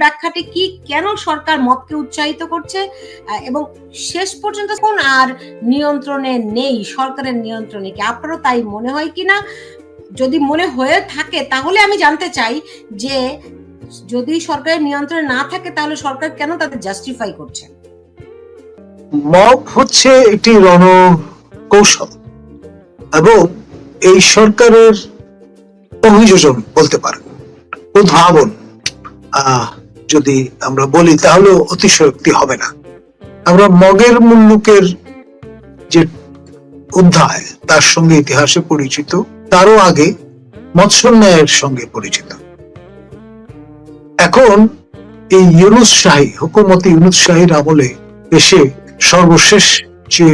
ব্যাখ্যাটি কি? কেন সরকার মদকে উৎসাহিত করছে? এবং শেষ পর্যন্ত কোন আর নিয়ন্ত্রণে নেই? সরকারের নিয়ন্ত্রণে কি? আপনারও তাই মনে হয় কিনা যদি মনে হয়ে থাকে তাহলে আমি জানতে চাই যে যদি সরকারের নিয়ন্ত্রণে না থাকে তাহলে সরকার কেন তাদের জাস্টিফাই করছে? মব হচ্ছে একটি রণ কৌশল এবং এই সরকারের অভিযোজন বলতে পারেন। উদ্ভাবন। আহ, যদি আমরা বলি তাহলে অতিশয়োক্তি হবে না। আমরা মগের মুল্লুকের যে অধ্যায়, তার সঙ্গে ইতিহাসে পরিচিত, তারও আগে মৎস্যন্যায়ের সঙ্গে পরিচিত। এখন এই ইউনুস শাহী, হুকুমতি ইউনুস শাহীর আমলে এসে সর্বশেষ যে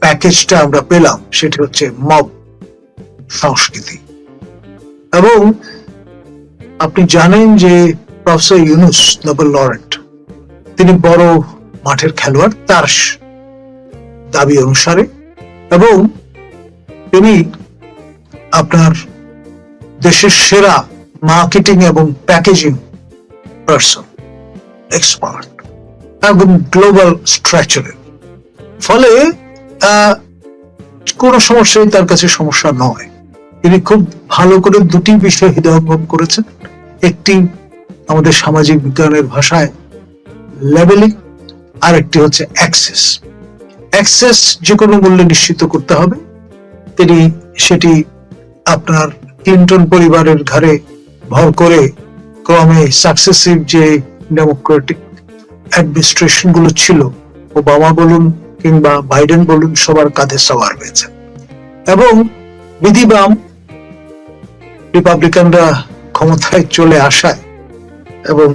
প্যাকেজটা আমরা পেলাম, সেটা হচ্ছে মব সংস্কৃতি। এবং আপনি জানেন যে প্রফেসর ইউনুস নোবেল লরেন্ট। তিনি বড় মাঠের খেলোয়াড়, তার দাবি অনুসারে, এবং তিনি আপনার দেশের সেরা মার্কেটিং এবং প্যাকেজিং পার্সন, এক্সপার্ট একদম গ্লোবাল স্ট্রাকচারের। ফলে কোনো সমস্যাই তার কাছে সমস্যা নয়। তিনি খুব ভালো করে দুটি বিষয় হৃদয়ঙ্গম করেছেন। একটি আমাদের সামাজিক বিজ্ঞানের ভাষায় লেভেলিং আর একটি হচ্ছে অ্যাক্সেস অ্যাক্সেস যে কোনো মূল্যে নিশ্চিত করতে হবে। তিনি সেটি আপনার ক্লিন্টন পরিবারের ঘাড়ে ভর করে ক্রমে সাকসেসিভ যে ডেমোক্রেটিক অ্যাডমিনিস্ট্রেশনগুলো ছিল, ওবামা বলুন কিংবা বাইডেন বলুন, সবার কাঁধে সবার হয়েছে। এবং বিধিবাম রিপাবলিকানরা ক্ষমতায় চলে আসায় এবং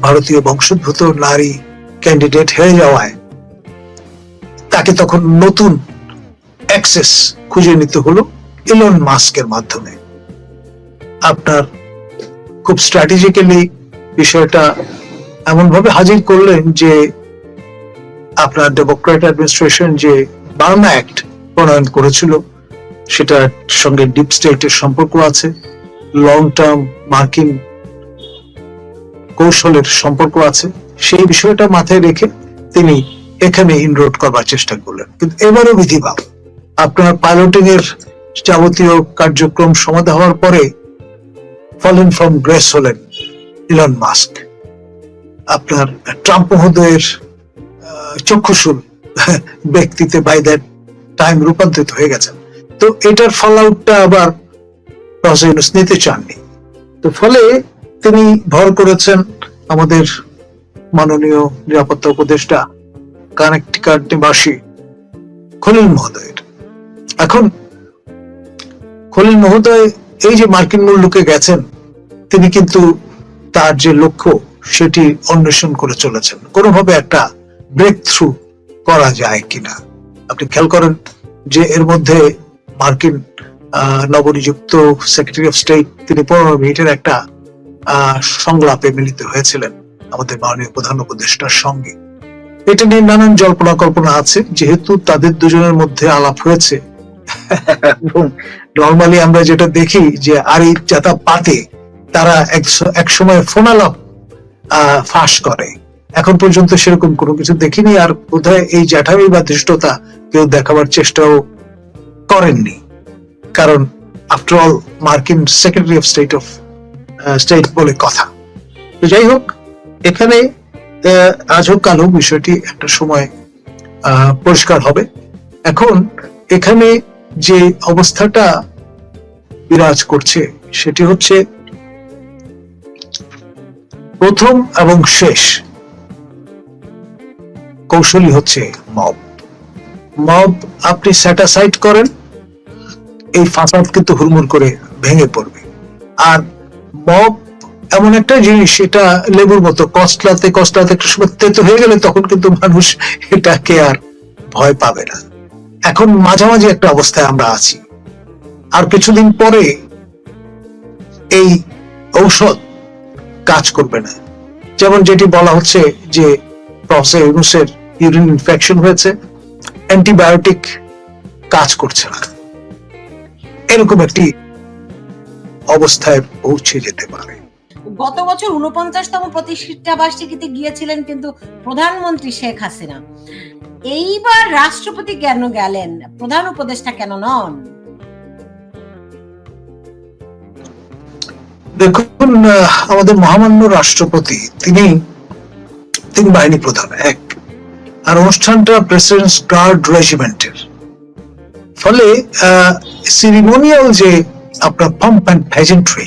ভারতীয় বংশোদ্ভূত নারী ক্যান্ডিডেট হয়ে যাওয়ায় তাকে তখন নতুন অ্যাক্সেস খুঁজে নিতে হলো ইলন মাস্কের মাধ্যমে। আপনার খুব স্ট্র্যাটেজিক্যালি বিষয়টা এমন ভাবে হাজির করলেন যে আপনার ডেমোক্রেট অ্যাডমিনিস্ট্রেশন যে বার্মা অ্যাক্ট প্রণয়ন করেছিল, সেটার সঙ্গে ডিপ স্টেটের সম্পর্ক আছে লং টার্ম মার্কিন কৌশলের সম্পর্ক আছে সেই বিষয়টা মাথায় রেখে তিনি এখানে ইনরোড করবার চেষ্টা করলেন। কিন্তু এবারও বিধিবাম। আপনার পাইলটিং এর যাবতীয় কার্যক্রম সমাধা হওয়ার পরে ফলেন ফ্রম গ্রেস হলেন ইলন মাস্ক আপনার ট্রাম্প মহোদয়ের আহ, চক্ষুশুল ব্যক্তিতে বাই দ্যাট টাইম রূপান্তরিত হয়ে গেছেন। তো এটার ফল আউটটা আবার নিতে চাননি। তো ফলে তিনি ভর করেছেন আমাদের মাননীয় নিরাপত্তা উপদেষ্টা কানেকটিকাট নিবাসী খলিল মহোদয়ের। এখন খলিল মহোদয় এই যে মার্কিন মুল্লুকে গেছেন, তিনি কিন্তু তার যে লক্ষ্য সেটি অন্বেষণ করে চলেছেন। কোনোভাবে একটা ব্রেক থ্রু করা যায় কিনা। আপনি খেয়াল করেন যে এর মধ্যে মার্কিন নবনিযুক্ত সেক্রেটারি অফ স্টেট তিনি পনেরো মিনিটের একটা সংলাপে মিলিত হয়েছিলেন আমাদের মাননীয় প্রধান উপদেষ্টার সঙ্গে। এটা নিয়ে নানান জল্পনা কল্পনা আছে যেহেতু তাদের দুজনের মধ্যে আলাপ হয়েছে। নর্মালি আমরা যেটা দেখি যে আরি যাতা পাতে তারা এক- সময় ফোন আলাপ আহ, ফাঁস করে। এখন পর্যন্ত সেরকম কোনো কিছু দেখিনি আর বোধহয় এই জ্যাঠামি বা ধৃষ্টতা কেউ দেখাবার চেষ্টাও করেননি। কারণ আফটার অল মার্কিন secretary of state of state বলে কথা। তো যাই হোক, এখানে আজ হোক কাল হোক বিষয়টি একটা সময় পরিষ্কার হবে। এখন, এখানে যে অবস্থাটা বিরাজ করছে, সেটি হচ্ছে প্রথম এবং শেষ কৌশলী হচ্ছে মব। মব আপনি স্যাটাসাইড করেন, এই ফাসাদ কিন্তু হুড়মুড় করে ভেঙে পড়বে। আর মব এমন একটা জিনিস, এটা লেবুর মতো, কষ্টলাতে কষ্টলাতে একটা সময় তেতো হয়ে গেলে তখন কিন্তু মানুষ এটাকে আর ভয় পাবে না। এখন মাঝামাঝি একটা অবস্থায় আমরা আছি। আর কিছুদিন পরে এই ঔষধ কাজ করবে না। যেমন যেটি বলা হচ্ছে যে প্রফেসর ইউনুসের ইউরিন ইনফেকশন হয়েছে অ্যান্টিবায়োটিক কাজ করছে না। এরকম একটি অবস্থায় পৌঁছে যেতে পারে। গত বছর উনপঞ্চাশতম প্রতিষ্ঠা বার্ষিকীতে গিয়েছিলেন কিন্তু প্রধানমন্ত্রী শেখ হাসিনা। এইবার রাষ্ট্রপতি কেন গেলেন? প্রধান উপদেষ্টা কেন নন? দেখুন আমাদের মহামান্য রাষ্ট্রপতি তিনি তিন বাহিনী প্রধান এক। আর অনুষ্ঠানটা প্রেসিডেন্ট গার্ড রেজিমেন্টের ফলে সিরিমোনিয়াল যে আপনার পাম্প অ্যান্ড প্যাজেন্ট্রি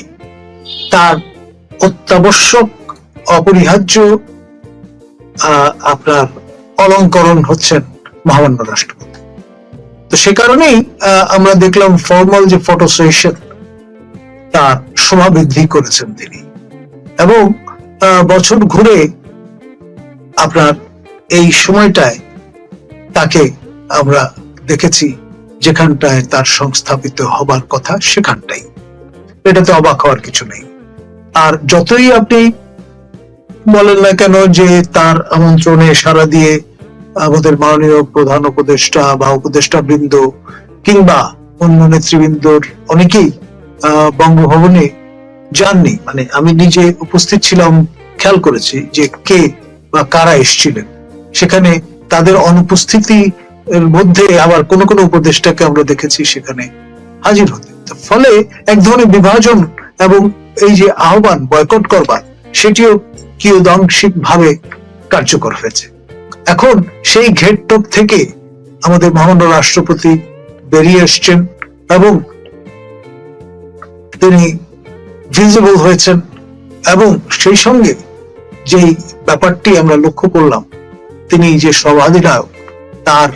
তার অত্যাবশ্যক, অপরিহার্য আপনার অলঙ্করণ হচ্ছেন মহামান্য রাষ্ট্রপতি। তো সে কারণেই আমরা দেখলাম ফর্মাল যে ফটো সেশন তার শোভা বৃদ্ধি করেছেন তিনি। এবং বছর ঘুরে আপনার এই সময়টায় তাকে আমরা দেখেছি যেখানটায় তার সংস্থাপিত হবার কথা সেখানটাই। এটাতে অবাক হওয়ার কিছু নেই। আর যতই আপনি বলেন না কেন যে তার আমন্ত্রণে সাড়া দিয়ে আমাদের মাননীয় প্রধান উপদেষ্টা বা উপদেষ্টা বৃন্দ কিংবা অন্য নেতৃবৃন্দর অনেকেই বঙ্গভবনে যাননি। মানে আমি নিজে উপস্থিত ছিলাম, খেয়াল করেছি যে কে বা কারা এসেছিলেন। সেখানে তাদের অনুপস্থিতি এর মধ্যে আবার কোন কোন উপদেষ্টাকে আমরা দেখেছি সেখানে হাজির হতে। ফলে এক ধরনের বিভাজন এবং এই যে আহ্বান, বয়কট করবার, সেটিও কিয়দাংশিক ভাবে কার্যকর হয়েছে। এখন সেই ঘেরটোপ থেকে আমাদের মহামান্য রাষ্ট্রপতি বেরিয়ে এসছেন এবং তিনি ভিজিবল হয়েছেন এবং সেই সঙ্গে যেই ব্যাপারটি আমরা লক্ষ্য করলাম, তিনি যে সর্বাধিনায়ক তার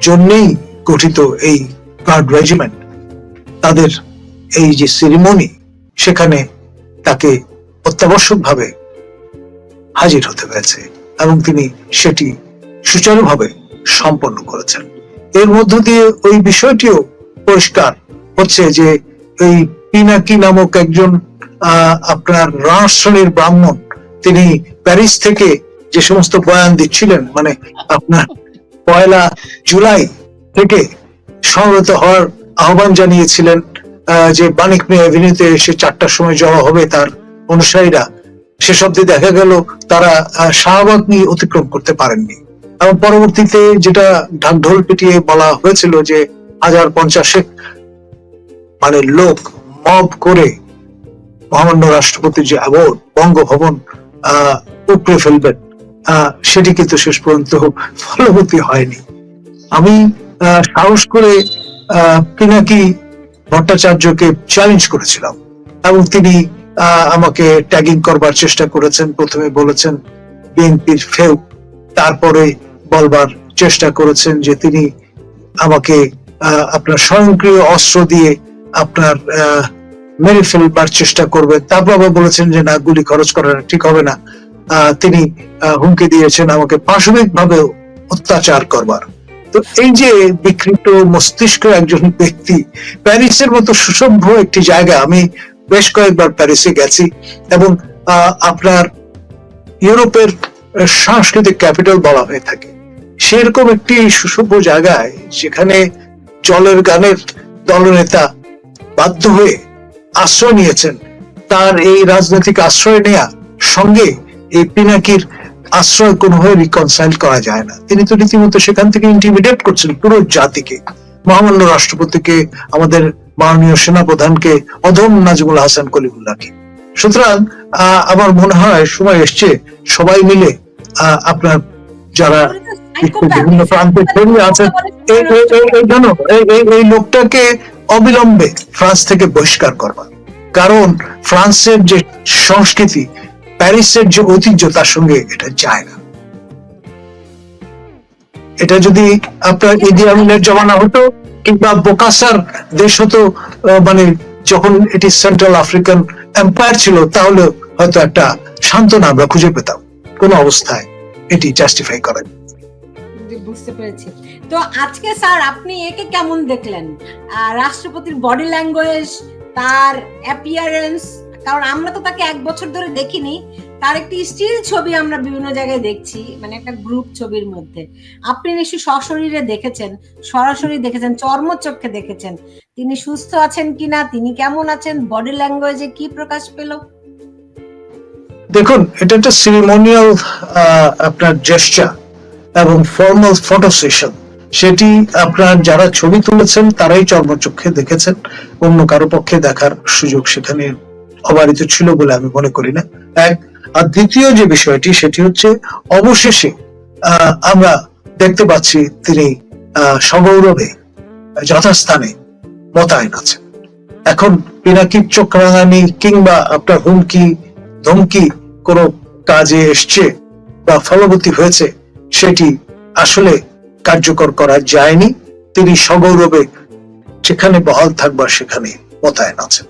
জন্যেই গঠিত এই গার্ড রেজিমেন্ট তাদের এই যে সেরিমনি সেখানে তাকে অত্যাবশ্যকভাবে হাজির হতে হয়েছে এবং তিনি সেটি সুচারুভাবে সম্পন্ন করেছেন। এর মধ্য দিয়ে ওই বিষয়টিও পরিষ্কার হচ্ছে যে এই পিনাকি নামক একজন আপনার রাস শ্রেণির ব্রাহ্মণ, তিনি প্যারিস থেকে যে সমস্ত বয়ান দিচ্ছিলেন মানে আপনার পয়লা জুলাই থেকে সমবেত হওয়ার আহ্বান জানিয়েছিলেন যে বানিক মেয়ে অ্যাভিনিউতে এসে চারটার সময় জমা হবে তার অনুসারীরা। সেসব দিয়ে দেখা গেল তারা শাহবাগ নিয়ে অতিক্রম করতে পারেননি। এবং পরবর্তীতে যেটা ঢাকঢোল পিটিয়ে বলা হয়েছিল যে হাজার পঞ্চাশেক মানে লোক মব করে মহামান্য রাষ্ট্রপতির যে অ্যাওয়ার্ড বঙ্গভবন আহ, উপড়ে ফেলবেন। সেটি কিন্তু শেষ পর্যন্ত ফলবতী হয়নি। আমি সাহস করে পিনাকি ভট্টাচার্যকে চ্যালেঞ্জ করেছিলাম এবং তিনি আমাকে ট্যাগিং করবার চেষ্টা করেছেন। প্রথমে বলেছেন, বিএনপির ফেউ। তারপরে বলবার চেষ্টা করেছেন যে তিনি আমাকে আপনার স্বয়ংক্রিয় অস্ত্র দিয়ে আপনার মেরে ফেলবার চেষ্টা করবেন। তারপর আবার বলেছেন যে, না, গুলি খরচ করা ঠিক হবে না। তিনি হুমকি দিয়েছেন আমাকে পাশবিক ভাবে অত্যাচার করবার। তো এই যে বিকৃত মস্তিষ্ক একজন ব্যক্তি, প্যারিসের মতো সুসভ্য একটি জায়গা, আমি বেশ কয়েকবার প্যারিসে গেছি এবং আপনার ইউরোপের সাংস্কৃতিক ক্যাপিটাল বলা হয়ে থাকে। সেরকম একটি সুসভ্য জায়গায় যেখানে জলের গানের দলনেতা বাধ্য হয়ে আশ্রয় নিয়েছেন, তার এই রাজনৈতিক আশ্রয় নেয়া সঙ্গে এই পিনাকির আশ্রয় কোনোভাবে রিকনসাইল করা যায় না। তিনি তো রীতিমতো সেখান থেকে ইন্টিমিডেট করছেন পুরো জাতিকে। মহামান্য রাষ্ট্রপতিকে আমাদের মাননীয় সেনাপ্রধানকে অধম নাজমুল হাসান কলিমুল্লাহকে। সুতরাং আমার মনে হয় সময় এসছে সবাই মিলে আপনার যারা বিভিন্ন প্রান্তে ছড়িয়ে আছেন জানো, এই লোকটাকে অবিলম্বে ফ্রান্স থেকে বহিষ্কার করবা। কারণ ফ্রান্সের যে সংস্কৃতি প্যারিসের যে ঐতিহ্য, তার সঙ্গে এটা যায় না। এটা যদি আপনার ইদি আমিনের জমানা হতো, কিংবা বোকাসার দেশ হতো মানে যখন এটি সেন্ট্রাল আফ্রিকান এম্পায়ার ছিল, তাহলে হয়তো একটা সান্ত্বনা আমরা খুঁজে পেতাম। কোন অবস্থায় এটি জাস্টিফাই করে বুঝতে পেরেছি। তো আজকে স্যার আপনি একে কেমন দেখলেন? রাষ্ট্রপতির বডি ল্যাঙ্গুয়েজ তার অ্যাপিয়ারেন্স কারণ আমরা তো তাকে এক বছর ধরে দেখিনি। তার একটি স্টিল ছবি আমরা বিভিন্ন জায়গায় দেখছি মানে একটা গ্রুপ ছবির মধ্যে। আপনি নিশ্চয়ই সশরীরে দেখেছেন, সরাসরি দেখেছেন চর্মচক্ষে দেখেছেন। তিনি সুস্থ আছেন কিনা, তিনি কেমন আছেন বডি ল্যাঙ্গুয়েজে কি প্রকাশ পেল? দেখুন, এটা একটা সিরিমোনিয়াল আপনার জেস্টার এবং ফর্মাল ফটো সেশন সেটি আপনার যারা ছবি তুলেছেন, তারাই চর্মচক্ষে দেখেছেন, অন্য কারও পক্ষে দেখার সুযোগ সেখানে অবারিত ছিল বলে আমি মনে করি না। এক, আর দ্বিতীয় যে বিষয়টি, সেটি হচ্ছে অবশেষে আমরা দেখতে পাচ্ছি তিনি সগৌরবে, যথাস্থানে মোতায়েন আছেন। এখন পিনাকির চোখ রাঙানি কিংবা আপনার হুমকি, ধমকি কোনো কাজে এসছে বা ফলবতী হয়েছে, সেটি আসলে কার্যকর করা যায়নি। তিনি সগৌরবে যেখানে বহাল থাকবার সেখানে মোতায়েন আছেন।